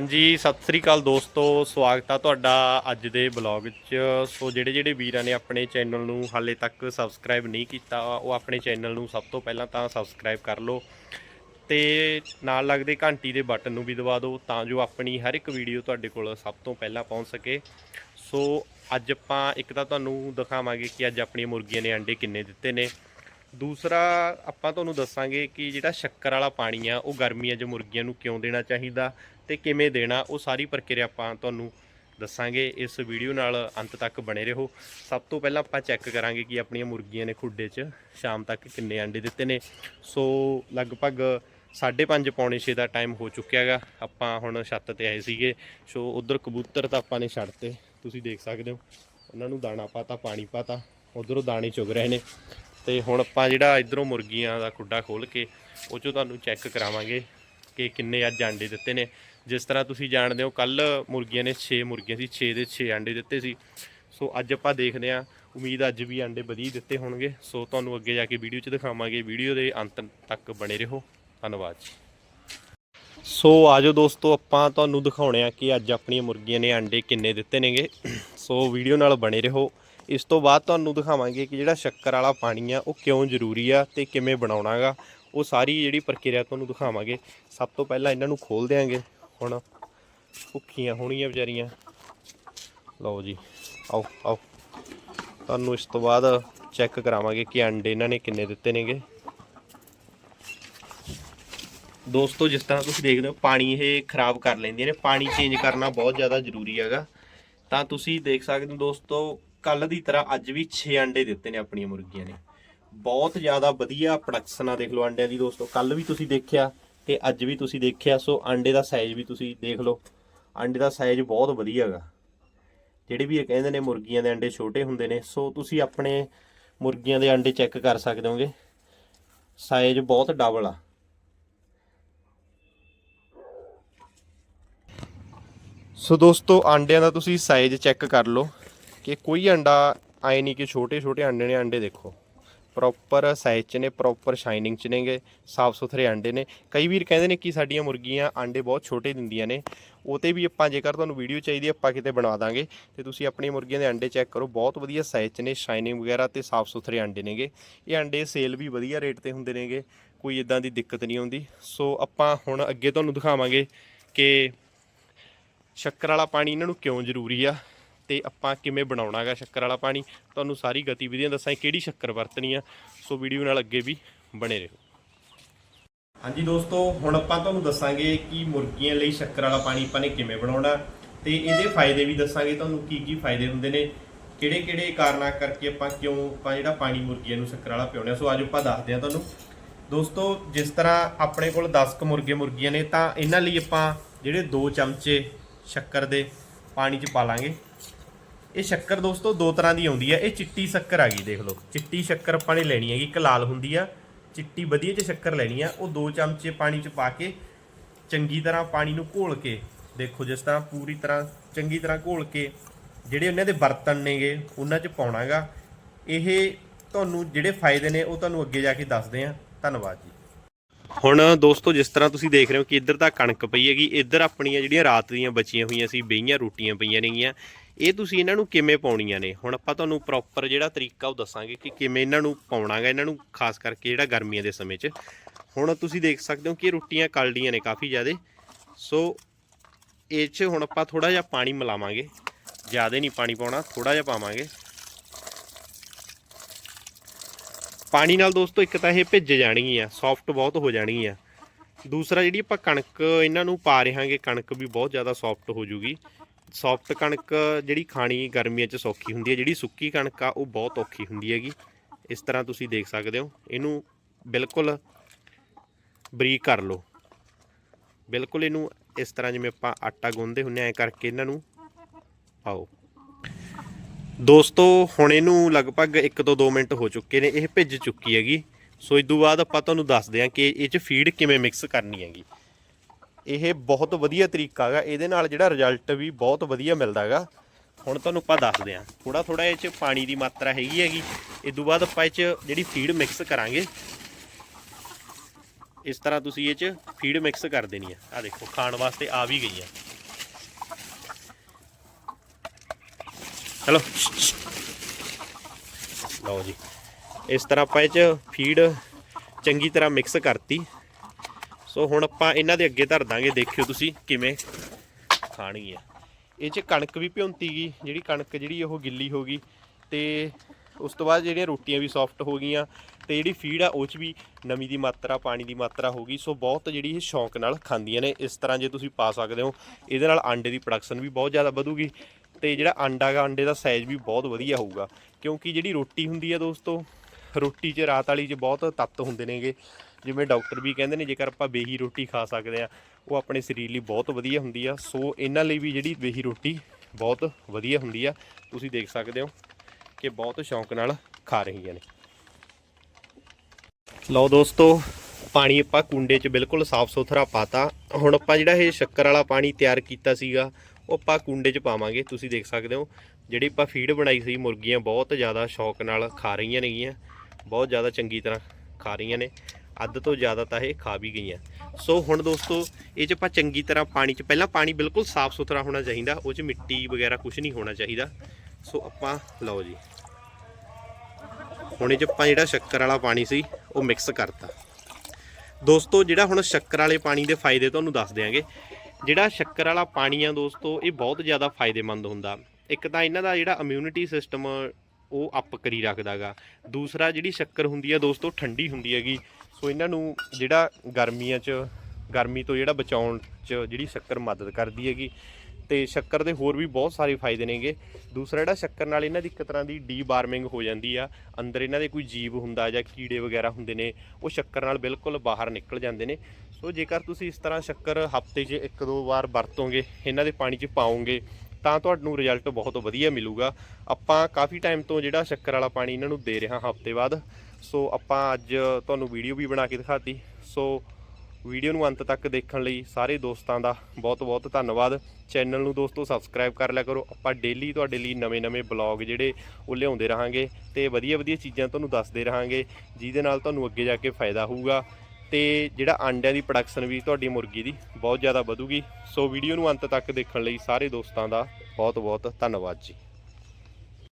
ਹਾਂਜੀ, ਸਤਿ ਸ੍ਰੀ ਅਕਾਲ ਦੋਸਤੋ, ਸਵਾਗਤ ਆ ਤੁਹਾਡਾ ਅੱਜ ਦੇ ਬਲੌਗ 'ਚ। ਸੋ ਜਿਹੜੇ ਜਿਹੜੇ ਵੀਰਾਂ ਨੇ ਆਪਣੇ ਚੈਨਲ ਨੂੰ ਹਾਲੇ ਤੱਕ ਸਬਸਕ੍ਰਾਈਬ ਨਹੀਂ ਕੀਤਾ, ਉਹ ਆਪਣੇ ਚੈਨਲ ਨੂੰ ਸਭ ਤੋਂ ਪਹਿਲਾਂ ਤਾਂ ਸਬਸਕ੍ਰਾਈਬ ਕਰ ਲਓ ਤੇ ਨਾਲ ਲੱਗਦੇ ਘੰਟੀ ਦੇ ਬਟਨ ਨੂੰ ਵੀ ਦਬਾ ਦਿਓ ਤਾਂ ਜੋ ਆਪਣੀ ਹਰ ਇੱਕ ਵੀਡੀਓ ਤੁਹਾਡੇ ਕੋਲ ਸਭ ਤੋਂ ਪਹਿਲਾਂ ਪਹੁੰਚ ਸਕੇ। ਸੋ ਅੱਜ ਆਪਾਂ ਇੱਕ ਤਾਂ ਤੁਹਾਨੂੰ ਦਿਖਾਵਾਂਗੇ ਕਿ ਅੱਜ ਆਪਣੀਆਂ ਮੁਰਗੀਆਂ ਨੇ ਅੰਡੇ ਕਿੰਨੇ ਦਿੱਤੇ ਨੇ। ਦੂਸਰਾ, ਆਪਾਂ ਤੁਹਾਨੂੰ ਦੱਸਾਂਗੇ ਕਿ ਜਿਹੜਾ ਸ਼ੱਕਰ ਵਾਲਾ ਪਾਣੀ ਆ, ਉਹ ਗਰਮੀਆਂ 'ਚ ਮੁਰਗੀਆਂ ਨੂੰ ਕਿਉਂ ਦੇਣਾ ਚਾਹੀਦਾ ਤੇ ਕਿਵੇਂ ਦੇਣਾ, ਉਹ ਸਾਰੀ ਪ੍ਰਕਿਰਿਆ ਆਪਾਂ ਤੁਹਾਨੂੰ ਦੱਸਾਂਗੇ ਇਸ ਵੀਡੀਓ ਨਾਲ ਅੰਤ ਤੱਕ ਬਣੇ ਰਹੋ। ਸਭ ਤੋਂ ਪਹਿਲਾਂ ਆਪਾਂ ਚੈੱਕ ਕਰਾਂਗੇ ਕਿ ਆਪਣੀਆਂ ਮੁਰਗੀਆਂ ਨੇ ਖੁੱਡੇ 'ਚ ਸ਼ਾਮ ਤੱਕ ਕਿੰਨੇ ਅੰਡੇ ਦਿੱਤੇ ਨੇ। ਸੋ, ਲਗਭਗ 5:30 ਪੌਣੇ 6 ਦਾ ਟਾਈਮ ਹੋ ਚੁੱਕਿਆ ਹੈਗਾ। ਆਪਾਂ ਹੁਣ ਛੱਤ ਤੇ ਆਏ ਸੀਗੇ। ਸੋ, ਉਧਰ ਕਬੂਤਰ ਤਾਂ ਆਪਾਂ ਨੇ ਛੱਡਤੇ ਤੁਸੀਂ ਦੇਖ ਸਕਦੇ ਹੋ। ਉਹਨਾਂ ਨੂੰ ਦਾਣਾ ਪਾਤਾ, ਪਾਣੀ ਪਾਤਾ। ਉਧਰੋਂ ਦਾਣੇ ਚੁਗ ਰਹੇ ਨੇ। ਤੇ ਹੁਣ ਆਪਾਂ ਜਿਹੜਾ ਇਧਰੋਂ ਮੁਰਗੀਆਂ ਦਾ ਖੁੱਡਾ ਖੋਲ ਕੇ ਉਹ ਚੋਂ ਤੁਹਾਨੂੰ ਚੈੱਕ ਕਰਾਵਾਂਗੇ ਕਿ ਕਿੰਨੇ ਅੱਜ ਆਂਡੇ ਦਿੱਤੇ ਨੇ। ਜਿਸ ਤਰ੍ਹਾਂ ਤੁਸੀਂ ਜਾਣਦੇ ਹੋ ਕੱਲ ਮੁਰਗੀਆਂ ਨੇ 6 ਮੁਰਗੀਆਂ ਸੀ 6 ਦੇ 6 ਆਂਡੇ ਦਿੱਤੇ ਸੀ। ਸੋ ਅੱਜ ਆਪਾਂ ਦੇਖਦੇ ਹਾਂ, ਉਮੀਦ ਅੱਜ ਵੀ ਆਂਡੇ ਵਧੀਆ ਦਿੱਤੇ ਹੋਣਗੇ। ਸੋ ਤੁਹਾਨੂੰ ਅੱਗੇ ਜਾ ਕੇ ਵੀਡੀਓ 'ਚ ਦਿਖਾਵਾਂਗੇ। ਵੀਡੀਓ ਦੇ ਅੰਤ ਤੱਕ ਬਣੇ ਰਹੋ। ਧੰਨਵਾਦ ਜੀ। ਸੋ ਆਜੋ ਦੋਸਤੋ, ਆਪਾਂ ਤੁਹਾਨੂੰ ਦਿਖਾਉਣੇ ਆ ਕਿ ਅੱਜ ਆਪਣੀਆਂ ਮੁਰਗੀਆਂ ਨੇ ਆਂਡੇ ਕਿੰਨੇ ਦਿੱਤੇ ਨੇਗੇ। ਸੋ ਵੀਡੀਓ ਨਾਲ ਬਣੇ ਰਹੋ। ਇਸ ਤੋਂ ਬਾਅਦ ਤੁਹਾਨੂੰ ਦਿਖਾਵਾਂਗੇ ਕਿ ਜਿਹੜਾ ਸ਼ੱਕਰ ਵਾਲਾ ਪਾਣੀ ਆ, ਉਹ ਕਿਉਂ ਜ਼ਰੂਰੀ ਆ ਤੇ ਕਿਵੇਂ ਬਣਾਉਣਾਗਾ। ਉਹ ਸਾਰੀ ਜਿਹੜੀ ਪ੍ਰਕਿਰਿਆ ਤੁਹਾਨੂੰ ਦਿਖਾਵਾਂਗੇ। ਸਭ ਤੋਂ ਪਹਿਲਾਂ ਇਹਨਾਂ ਨੂੰ ਖੋਲ ਦਿਆਂਗੇ। ਹੁਣ ਭੁੱਖੀਆਂ ਹੋਣੀਆਂ ਵਿਚਾਰੀਆਂ। ਲਓ ਜੀ, ਆਓ ਆਓ। ਤੁਹਾਨੂੰ ਇਸ ਤੋਂ ਬਾਅਦ ਚੈੱਕ ਕਰਾਵਾਂਗੇ ਕਿ ਅੰਡੇ ਇਹਨਾਂ ਨੇ ਕਿੰਨੇ ਦਿੱਤੇ ਨੇਗੇ। ਦੋਸਤੋ, ਜਿਸ ਤਰ੍ਹਾਂ ਤੁਸੀਂ ਦੇਖਦੇ ਹੋ, ਪਾਣੀ ਇਹ ਖਰਾਬ ਕਰ ਲੈਂਦੀਆਂ ਨੇ। ਪਾਣੀ ਚੇਂਜ ਕਰਨਾ ਬਹੁਤ ਜ਼ਿਆਦਾ ਜ਼ਰੂਰੀ ਹੈਗਾ। ਤਾਂ ਤੁਸੀਂ ਦੇਖ ਸਕਦੇ ਹੋ ਦੋਸਤੋ ਕੱਲ ਦੀ ਤਰ੍ਹਾਂ ਅੱਜ ਵੀ 6 ਅੰਡੇ ਦਿੱਤੇ ਨੇ ਆਪਣੀਆਂ ਮੁਰਗੀਆਂ ਨੇ। ਬਹੁਤ ਜ਼ਿਆਦਾ ਵਧੀਆ ਪ੍ਰੋਡਕਸ਼ਨ ਆ ਦੇਖ ਲਓ ਅੰਡਿਆਂ ਦੀ ਦੋਸਤੋ। ਕੱਲ ਵੀ ਤੁਸੀਂ ਦੇਖਿਆ ਤੇ ਅੱਜ ਵੀ ਤੁਸੀਂ ਦੇਖਿਆ, ਸੋ ਅੰਡੇ ਦਾ ਸਾਈਜ਼ ਵੀ ਤੁਸੀਂ ਦੇਖ ਲਓ। ਅੰਡੇ ਦਾ ਸਾਈਜ਼ ਬਹੁਤ ਵਧੀਆ ਹੈਗਾ। ਜਿਹੜੇ ਵੀ ਇਹ ਕਹਿੰਦੇ ਨੇ ਮੁਰਗੀਆਂ ਦੇ ਅੰਡੇ ਛੋਟੇ ਹੁੰਦੇ ਨੇ, ਸੋ ਤੁਸੀਂ ਆਪਣੇ ਮੁਰਗੀਆਂ ਦੇ ਅੰਡੇ ਚੈੱਕ ਕਰ ਸਕਦੇ ਹੋਗੇ। ਸਾਈਜ਼ ਬਹੁਤ ਡਬਲ ਆ। ਸੋ ਦੋਸਤੋ ਆਂਡਿਆਂ ਦਾ ਤੁਸੀਂ ਸਾਈਜ਼ ਚੈੱਕ ਕਰ ਲਓ। ਕਿ ਕੋਈ ਅੰਡਾ ਆਏ ਨਹੀਂ ਕਿ ਛੋਟੇ ਛੋਟੇ ਅੰਡੇ ਨੇ, ਅੰਡੇ ਦੇਖੋ। ਪ੍ਰੋਪਰ ਸਾਈਜ਼ ਚ ਨੇ ਪ੍ਰੋਪਰ ਸ਼ਾਈਨਿੰਗ ਚ ਨੇਗੇ, ਸਾਫ਼ ਸੁਥਰੇ ਅੰਡੇ ਨੇ। ਕਈ ਵੀਰ ਕਹਿੰਦੇ ਨੇ ਕਿ ਸਾਡੀਆਂ ਮੁਰਗੀਆਂ ਅੰਡੇ ਬਹੁਤ ਛੋਟੇ ਦਿੰਦੀਆਂ ਨੇ। ਉਹ ਤੇ ਵੀ ਆਪਾਂ ਜੇਕਰ ਤੁਹਾਨੂੰ ਵੀਡੀਓ ਚਾਹੀਦੀ ਆਪਾਂ ਕਿਤੇ ਬਣਾ ਦਾਂਗੇ। ਤੇ ਤੁਸੀਂ ਆਪਣੀ ਮੁਰਗੀਆਂ ਦੇ ਅੰਡੇ ਚੈੱਕ ਕਰੋ, ਬਹੁਤ ਵਧੀਆ ਸਾਈਜ਼ ਚ ਨੇ ਸ਼ਾਈਨਿੰਗ ਵਗੈਰਾ ਤੇ ਸਾਫ਼ ਸੁਥਰੇ ਅੰਡੇ ਨੇਗੇ। ਇਹ ਅੰਡੇ ਸੇਲ ਵੀ ਵਧੀਆ ਰੇਟ ਤੇ ਹੁੰਦੇ ਨੇਗੇ, ਕੋਈ ਇਦਾਂ ਦੀ ਦਿੱਕਤ ਨਹੀਂ ਆਉਂਦੀ। ਸੋ ਆਪਾਂ ਹੁਣ ਅੱਗੇ ਤੁਹਾਨੂੰ ਦਿਖਾਵਾਂਗੇ ਕਿ ਸ਼ੱਕਰ ਵਾਲਾ ਪਾਣੀ ਇਹਨਾਂ ਨੂੰ ਕਿਉਂ ਜ਼ਰੂਰੀ ਆ। ਤੇ ਆਪਾਂ ਕਿਵੇਂ ਬਣਾਉਣਾਗਾ ਸ਼ੱਕਰ ਵਾਲਾ ਪਾਣੀ? ਤੁਹਾਨੂੰ ਸਾਰੀ ਗਤੀਵਿਧੀਆਂ ਦੱਸਾਂ ਕਿਹੜੀ ਸ਼ੱਕਰ ਵਰਤਣੀ ਆ। ਸੋ ਵੀਡੀਓ ਨਾਲ ਅੱਗੇ ਵੀ ਬਣੇ ਰਹੋ। ਹਾਂਜੀ ਦੋਸਤੋ, ਹੁਣ ਆਪਾਂ ਤੁਹਾਨੂੰ ਦੱਸਾਂਗੇ ਕਿ ਮੁਰਗੀਆਂ ਲਈ ਸ਼ੱਕਰ ਵਾਲਾ ਪਾਣੀ ਆਪਾਂ ਨੇ ਕਿਵੇਂ ਬਣਾਉਣਾ ਤੇ ਇਹਦੇ ਫਾਇਦੇ ਵੀ ਦੱਸਾਂਗੇ ਤੁਹਾਨੂੰ ਕੀ ਕੀ ਫਾਇਦੇ ਹੁੰਦੇ ਨੇ ਕਿਹੜੇ ਕਿਹੜੇ ਕਾਰਨਾਂ ਕਰਕੇ ਆਪਾਂ ਕਿਉਂ ਆਪਾਂ ਜਿਹੜਾ ਪਾਣੀ ਮੁਰਗੀਆਂ ਨੂੰ ਸ਼ੱਕਰ ਵਾਲਾ ਪਿਉਣੇ ਸੋ ਅੱਜ ਆਪਾਂ ਦੱਸਦੇ ਹਾਂ ਤੁਹਾਨੂੰ। ਦੋਸਤੋ, ਜਿਸ ਤਰ੍ਹਾਂ ਆਪਣੇ ਕੋਲ 10 ਕ ਮੁਰਗੇ ਮੁਰਗੀਆਂ ਨੇ ਤਾਂ ਇਹਨਾਂ ਲਈ ਆਪਾਂ ਜਿਹੜੇ 2 ਚਮਚੇ ਸ਼ੱਕਰ ਦੇ ਪਾਣੀ 'ਚ ਪਾ ਲਾਂਗੇ। ਇਹ ਸ਼ੱਕਰ ਦੋਸਤੋ ਦੋ ਤਰ੍ਹਾਂ ਦੀ ਆਉਂਦੀ ਹੈ ਇਹ ਚਿੱਟੀ ਸ਼ੱਕਰ ਆ ਗਈ, ਦੇਖ ਲਓ। ਚਿੱਟੀ ਸ਼ੱਕਰ ਆਪਾਂ ਨੇ ਲੈਣੀ ਹੈਗੀ, ਇੱਕ ਲਾਲ ਹੁੰਦੀ ਆ। ਚਿੱਟੀ ਵਧੀਆ ਚ ਸ਼ੱਕਰ ਲੈਣੀ ਆ। ਉਹ ਦੋ ਚਮਚੇ ਪਾਣੀ 'ਚ ਪਾ ਕੇ ਚੰਗੀ ਤਰ੍ਹਾਂ ਪਾਣੀ ਨੂੰ ਘੋਲ ਕੇ, ਦੇਖੋ ਜਿਸ ਤਰ੍ਹਾਂ ਪੂਰੀ ਤਰ੍ਹਾਂ ਚੰਗੀ ਤਰ੍ਹਾਂ ਘੋਲ ਕੇ, ਜਿਹੜੇ ਉਹਨਾਂ ਦੇ ਬਰਤਨ ਨੇਗੇ, ਉਹਨਾਂ 'ਚ ਪਾਉਣਾਗਾ ਇਹ ਤੁਹਾਨੂੰ ਜਿਹੜੇ ਫਾਇਦੇ ਨੇ, ਉਹ ਤੁਹਾਨੂੰ ਅੱਗੇ ਜਾ ਕੇ ਦੱਸਦੇ ਆ। ਧੰਨਵਾਦ ਜੀ। ਹੁਣ ਦੋਸਤੋ, ਜਿਸ ਤਰ੍ਹਾਂ ਤੁਸੀਂ ਦੇਖ ਰਹੇ ਹੋ ਕਿ ਇੱਧਰ ਤਾਂ ਕਣਕ ਪਈ ਹੈਗੀ, ਇੱਧਰ ਆਪਣੀਆਂ ਜਿਹੜੀਆਂ ਰਾਤ ਦੀਆਂ ਬਚੀਆਂ ਹੋਈਆਂ ਸੀ, ਬਈਆਂ ਰੋਟੀਆਂ ਪਈਆਂ ਨੇਗੀਆਂ। ਇਹ ਤੁਸੀਂ ਇਹਨਾਂ ਨੂੰ ਕਿਵੇਂ ਪਾਉਣੀਆਂ ਨੇ? ਹੁਣ ਆਪਾਂ ਤੁਹਾਨੂੰ ਪ੍ਰੋਪਰ ਜਿਹੜਾ ਤਰੀਕਾ ਉਹ ਦੱਸਾਂਗੇ ਕਿ ਕਿਵੇਂ ਇਹਨਾਂ ਨੂੰ ਪਾਉਣਾਗਾ, ਇਹਨਾਂ ਨੂੰ ਖਾਸ ਕਰਕੇ ਜਿਹੜਾ ਗਰਮੀਆਂ ਦੇ ਸਮੇਂ 'ਚ। ਹੁਣ ਤੁਸੀਂ ਦੇਖ ਸਕਦੇ ਹੋ ਕਿ ਇਹ ਰੋਟੀਆਂ ਕਲਡੀਆਂ ਨੇ ਕਾਫੀ ਜ਼ਿਆਦੇ। ਸੋ, ਇਹ 'ਚ ਹੁਣ ਆਪਾਂ ਥੋੜਾ ਜਿਹਾ ਪਾਣੀ ਮਿਲਾਵਾਂਗੇ। ਜ਼ਿਆਦਾ ਨਹੀਂ ਪਾਣੀ ਪਾਉਣਾ ਥੋੜਾ ਜਿਹਾ ਪਾਵਾਂਗੇ। ਪਾਣੀ ਨਾਲ ਦੋਸਤੋ ਇੱਕ ਤਾਂ ਇਹ ਭਿੱਜ ਜਾਣੀ ਆ ਸੌਫਟ ਬਹੁਤ ਹੋ ਜਾਣੀ ਆ ਦੂਸਰਾ ਜਿਹੜੀ ਆਪਾਂ ਕਣਕ ਇਹਨਾਂ ਨੂੰ ਪਾ ਰਹਾਂਗੇ, ਕਣਕ ਵੀ ਬਹੁਤ ਜ਼ਿਆਦਾ ਸੌਫਟ ਹੋ ਜੂਗੀ। ਸੌਫਟ ਕਣਕ ਜਿਹੜੀ ਖਾਣੀ ਗਰਮੀਆਂ 'ਚ ਸੌਖੀ ਹੁੰਦੀ ਹੈ, ਜਿਹੜੀ ਸੁੱਕੀ ਕਣਕ ਆ, ਉਹ ਬਹੁਤ ਔਖੀ ਹੁੰਦੀ ਹੈਗੀ। ਇਸ ਤਰ੍ਹਾਂ ਤੁਸੀਂ ਦੇਖ ਸਕਦੇ ਹੋ, ਇਹਨੂੰ ਬਿਲਕੁਲ ਬਰੀਕ ਕਰ ਲਓ। ਬਿਲਕੁਲ ਇਹਨੂੰ ਇਸ ਤਰ੍ਹਾਂ ਜਿਵੇਂ ਆਪਾਂ ਆਟਾ ਗੁੰਨਦੇ ਹੁੰਨੇ ਐ ਕਰਕੇ ਇਹਨਾਂ ਨੂੰ ਪਾਓ। ਦੋਸਤੋ, ਹੁਣ ਇਹਨੂੰ ਲਗਭਗ 1 ਤੋਂ 2 ਮਿੰਟ ਹੋ ਚੁੱਕੇ ਨੇ, ਇਹ ਭਿੱਜ ਚੁੱਕੀ ਹੈਗੀ। ਸੋ ਇਸ ਤੋਂ ਬਾਅਦ ਆਪਾਂ ਤੁਹਾਨੂੰ ਦੱਸਦੇ ਹਾਂ ਕਿ ਇਹ 'ਚ ਫੀਡ ਕਿਵੇਂ ਮਿਕਸ ਕਰਨੀ ਹੈਗੀ। ਇਹ ਬਹੁਤ ਵਧੀਆ ਤਰੀਕਾ ਹੈਗਾ, ਇਹਦੇ ਨਾਲ ਜਿਹੜਾ ਰਿਜ਼ਲਟ ਵੀ ਬਹੁਤ ਵਧੀਆ ਮਿਲਦਾ ਹੈਗਾ। ਹੁਣ ਤੁਹਾਨੂੰ ਆਪਾਂ ਦੱਸਦੇ ਹਾਂ ਥੋੜਾ ਥੋੜਾ ਇਹ 'ਚ ਪਾਣੀ ਦੀ ਮਾਤਰਾ ਹੈਗੀ ਹੈਗੀ। ਇਸ ਤੋਂ ਬਾਅਦ ਆਪਾਂ ਇਹ 'ਚ ਜਿਹੜੀ ਫੀਡ ਮਿਕਸ ਕਰਾਂਗੇ, ਇਸ ਤਰ੍ਹਾਂ ਤੁਸੀਂ ਇਹ 'ਚ ਫੀਡ ਮਿਕਸ ਕਰ ਦੇਣੀ ਆ ਆ ਦੇਖੋ, ਖਾਣ ਵਾਸਤੇ ਆ ਵੀ ਗਈ ਆ ਚਲੋ ਲਓ ਜੀ। ਇਸ ਤਰ੍ਹਾਂ ਆਪਾਂ ਇਹ ਚ ਫੀਡ ਚੰਗੀ ਤਰ੍ਹਾਂ ਮਿਕਸ ਕਰਤੀ। ਸੋ ਹੁਣ ਆਪਾਂ ਇਹਨਾਂ ਦੇ ਅੱਗੇ ਧਰ ਦਾਂਗੇ, ਦੇਖਿਓ ਤੁਸੀਂ ਕਿਵੇਂ ਖਾਣੀ ਹੈ ਇਹ ਚ ਕਣਕ ਵੀ ਭਿਉਂਤੀ ਗਈ, ਜਿਹੜੀ ਕਣਕ ਜਿਹੜੀ ਉਹ ਗਿੱਲੀ ਹੋ ਗਈ ਤੇ ਉਸ ਤੋਂ ਬਾਅਦ ਜਿਹੜੀਆਂ ਰੋਟੀਆਂ ਵੀ ਸੌਫਟ ਹੋ ਗਈਆਂ ਤੇ ਜਿਹੜੀ ਫੀਡ ਆ ਉਹ ਚ ਵੀ ਨਮੀ ਦੀ ਮਾਤਰਾ, ਪਾਣੀ ਦੀ ਮਾਤਰਾ ਹੋ ਗਈ। ਸੋ ਬਹੁਤ ਜਿਹੜੀ ਇਹ ਸ਼ੌਂਕ ਨਾਲ ਖਾਂਦੀਆਂ ਨੇ। ਇਸ ਤਰ੍ਹਾਂ ਜੇ ਤੁਸੀਂ ਪਾ ਸਕਦੇ ਹੋ, ਇਹਦੇ ਨਾਲ ਆਂਡੇ ਦੀ ਪ੍ਰੋਡਕਸ਼ਨ ਵੀ ਬਹੁਤ ਜ਼ਿਆਦਾ ਵਧੂਗੀ। ਤੇ ਜਿਹੜਾ ਆਂਡਾ ਗਾ ਆਂਡੇ ਦਾ ਸਾਈਜ਼ ਵੀ ਬਹੁਤ ਵਧੀਆ ਹੋਊਗਾ। ਕਿਉਂਕਿ ਜਿਹੜੀ ਰੋਟੀ ਹੁੰਦੀ ਆ ਦੋਸਤੋ, ਰੋਟੀ 'ਚ, ਰਾਤ ਵਾਲੀ 'ਚ ਬਹੁਤ ਤੱਤ ਹੁੰਦੇ ਨੇਗੇ। ਜਿਵੇਂ ਡਾਕਟਰ ਵੀ ਕਹਿੰਦੇ ਨੇ, ਜੇਕਰ ਆਪਾਂ ਬੇਹੀ ਰੋਟੀ ਖਾ ਸਕਦੇ ਆ, ਉਹ ਆਪਣੇ ਸਰੀਰ ਲਈ ਬਹੁਤ ਵਧੀਆ ਹੁੰਦੀ ਆ। ਸੋ ਇਹਨਾਂ ਲਈ ਵੀ ਜਿਹੜੀ ਬੇਹੀ ਰੋਟੀ ਬਹੁਤ ਵਧੀਆ ਹੁੰਦੀ ਆ। ਤੁਸੀਂ ਦੇਖ ਸਕਦੇ ਹੋ ਕਿ ਬਹੁਤ ਸ਼ੌਂਕ ਨਾਲ ਖਾ ਰਹੀਆਂ ਨੇ। ਲਓ ਦੋਸਤੋ, ਪਾਣੀ ਆਪਾਂ ਕੁੰਡੇ 'ਚ ਬਿਲਕੁਲ ਸਾਫ਼ ਸੁਥਰਾ ਪਾਤਾ। ਹੁਣ ਆਪਾਂ ਜਿਹੜਾ ਇਹ ਸ਼ੱਕਰ ਵਾਲਾ ਪਾਣੀ ਤਿਆਰ ਕੀਤਾ ਸੀਗਾ ਉਹ ਆਪਾਂ ਕੁੰਡੇ 'ਚ ਪਾਵਾਂਗੇ, ਤੁਸੀਂ ਦੇਖ ਸਕਦੇ ਹੋ। ਜਿਹੜੀ ਆਪਾਂ ਫੀਡ ਬਣਾਈ ਸੀ, ਮੁਰਗੀਆਂ ਬਹੁਤ ਜ਼ਿਆਦਾ ਸ਼ੌਕ ਨਾਲ ਖਾ ਰਹੀਆਂ ਨੇਗੀਆਂ। ਬਹੁਤ ਜ਼ਿਆਦਾ ਚੰਗੀ ਤਰ੍ਹਾਂ ਖਾ ਰਹੀਆਂ ਨੇ। ਅੱਧ ਤੋਂ ਜ਼ਿਆਦਾ ਤਾਂ ਇਹ ਖਾ ਵੀ ਗਈਆਂ। ਸੋ ਹੁਣ ਦੋਸਤੋ, ਇਹ 'ਚ ਆਪਾਂ ਚੰਗੀ ਤਰ੍ਹਾਂ ਪਾਣੀ 'ਚ, ਪਹਿਲਾਂ ਪਾਣੀ ਬਿਲਕੁਲ ਸਾਫ਼ ਸੁਥਰਾ ਹੋਣਾ ਚਾਹੀਦਾ। ਉਹ 'ਚ ਮਿੱਟੀ ਵਗੈਰਾ ਕੁਝ ਨਹੀਂ ਹੋਣਾ ਚਾਹੀਦਾ। ਸੋ ਆਪਾਂ, ਲਓ ਜੀ। ਹੁਣ ਇਹ 'ਚ ਆਪਾਂ ਜਿਹੜਾ ਸ਼ੱਕਰ ਵਾਲਾ ਪਾਣੀ ਸੀ, ਉਹ ਮਿਕਸ ਕਰਤਾ। ਦੋਸਤੋ, ਜਿਹੜਾ ਹੁਣ ਸ਼ੱਕਰ ਵਾਲੇ ਪਾਣੀ ਦੇ ਫਾਇਦੇ ਤੁਹਾਨੂੰ ਦੱਸ ਦਿਆਂਗੇ। ਜਿਹੜਾ ਸ਼ੱਕਰ ਵਾਲਾ ਪਾਣੀ ਆ ਦੋਸਤੋ, ਇਹ ਬਹੁਤ ਜ਼ਿਆਦਾ ਫਾਇਦੇਮੰਦ ਹੁੰਦਾ। ਇੱਕ ਤਾਂ ਇਹਨਾਂ ਦਾ ਜਿਹੜਾ ਇਮਿਊਨਿਟੀ ਸਿਸਟਮ ਉਹ ਅਪ ਕਰੀ ਰੱਖਦਾਗਾ। ਦੂਸਰਾ ਜਿਹੜੀ ਸ਼ੱਕਰ ਹੁੰਦੀ ਆ ਦੋਸਤੋ, ਠੰਡੀ ਹੁੰਦੀ ਹੈਗੀ। ਸੋ ਇਹਨਾਂ ਨੂੰ ਜਿਹੜਾ ਗਰਮੀਆਂ 'ਚ, ਗਰਮੀ ਤੋਂ ਜਿਹੜਾ ਬਚਾਉਣ 'ਚ ਜਿਹੜੀ ਸ਼ੱਕਰ ਮਦਦ ਕਰਦੀ ਹੈਗੀ। ਤੇ ਸ਼ੱਕਰ ਦੇ ਹੋਰ ਵੀ ਬਹੁਤ ਸਾਰੇ ਫਾਇਦੇ ਨੇਗੇ। ਦੂਸਰਾ ਜਿਹੜਾ ਸ਼ੱਕਰ ਨਾਲ ਇਹਨਾਂ ਦੀ ਇੱਕ ਤਰ੍ਹਾਂ ਦੀ ਡੀਬਾਰਮਿੰਗ ਹੋ ਜਾਂਦੀ ਆ। ਅੰਦਰ ਇਹਨਾਂ ਦੇ ਕੋਈ ਜੀਵ ਹੁੰਦਾ ਜਾਂ ਕੀੜੇ ਵਗੈਰਾ ਹੁੰਦੇ ਨੇ, ਉਹ ਸ਼ੱਕਰ ਨਾਲ ਬਿਲਕੁਲ ਬਾਹਰ ਨਿਕਲ ਜਾਂਦੇ ਨੇ। ਸੋ ਜੇਕਰ ਤੁਸੀਂ ਇਸ ਤਰ੍ਹਾਂ ਸ਼ੱਕਰ ਹਫ਼ਤੇ 'ਚ ਇੱਕ ਦੋ ਵਾਰ ਵਰਤੋਗੇ, ਇਹਨਾਂ ਦੇ ਪਾਣੀ 'ਚ ਪਾਓਗੇ, ਤਾਂ ਤੁਹਾਨੂੰ ਰਿਜ਼ਲਟ ਬਹੁਤ ਵਧੀਆ ਮਿਲੂਗਾ। ਆਪਾਂ ਕਾਫੀ ਟਾਈਮ ਤੋਂ ਜਿਹੜਾ ਸ਼ੱਕਰ ਵਾਲਾ ਪਾਣੀ ਇਹਨਾਂ ਨੂੰ ਦੇ ਰਿਹਾ ਹਫ਼ਤੇ ਬਾਅਦ। ਸੋ ਆਪਾਂ ਅੱਜ ਤੁਹਾਨੂੰ ਵੀਡੀਓ ਵੀ ਬਣਾ ਕੇ ਦਿਖਾਤੀ। ਸੋ ਵੀਡੀਓ ਨੂੰ ਅੰਤ ਤੱਕ ਦੇਖਣ ਲਈ ਸਾਰੇ ਦੋਸਤਾਂ ਦਾ ਬਹੁਤ-ਬਹੁਤ ਧੰਨਵਾਦ। ਚੈਨਲ ਨੂੰ ਦੋਸਤੋ ਸਬਸਕ੍ਰਾਈਬ ਕਰ ਲਿਆ ਕਰੋ। ਆਪਾਂ ਡੇਲੀ ਤੁਹਾਡੇ ਲਈ ਨਵੇਂ-ਨਵੇਂ ਬਲੌਗ ਜਿਹੜੇ ਉਹ ਲਿਆਉਂਦੇ ਰਹਾਂਗੇ ਤੇ ਵਧੀਆ-ਵਧੀਆ ਚੀਜ਼ਾਂ ਤੁਹਾਨੂੰ ਦੱਸਦੇ ਰਹਾਂਗੇ, ਜਿਹਦੇ ਨਾਲ ਤੁਹਾਨੂੰ ਅੱਗੇ ਜਾ ਕੇ ਫਾਇਦਾ ਹੋਊਗਾ। ਤੇ ਜਿਹੜਾ ਆਂਡਿਆਂ ਦੀ ਪ੍ਰੋਡਕਸ਼ਨ ਵੀ ਤੁਹਾਡੀ ਮੁਰਗੀ ਦੀ ਬਹੁਤ ਜ਼ਿਆਦਾ ਵਧੂਗੀ। ਸੋ ਵੀਡੀਓ ਨੂੰ ਅੰਤ ਤੱਕ ਦੇਖਣ ਲਈ ਸਾਰੇ ਦੋਸਤਾਂ ਦਾ ਬਹੁਤ-ਬਹੁਤ ਧੰਨਵਾਦ ਜੀ।